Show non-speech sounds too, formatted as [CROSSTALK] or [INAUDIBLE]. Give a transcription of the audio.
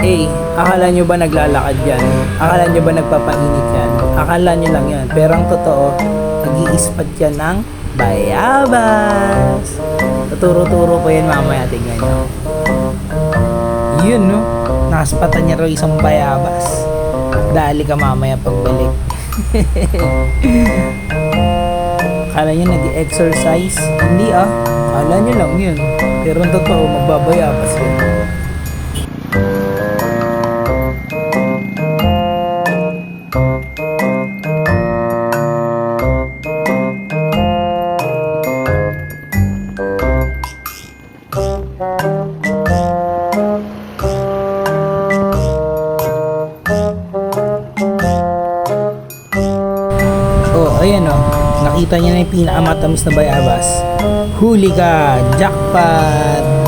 Eh, akala nyo ba naglalakad yan? Akala nyo ba nagpapainit yan? Akala nyo lang yan. Pero ang totoo, nag iispat yan ng bayabas. Tuturo-turo ko yan mamaya. Tingnan nyo. Yun, no? Nakaspatan niya raw isang bayabas. Dali ka mamaya pagbalik. [LAUGHS] Akala nyo nag-exercise? Hindi ah. Akala nyo lang yun. Pero ang totoo, magbabayabas yun. Oh, ayan oh. Nakita niya na yung pinakamatamis na bayabas. Huli ka! Jackpot!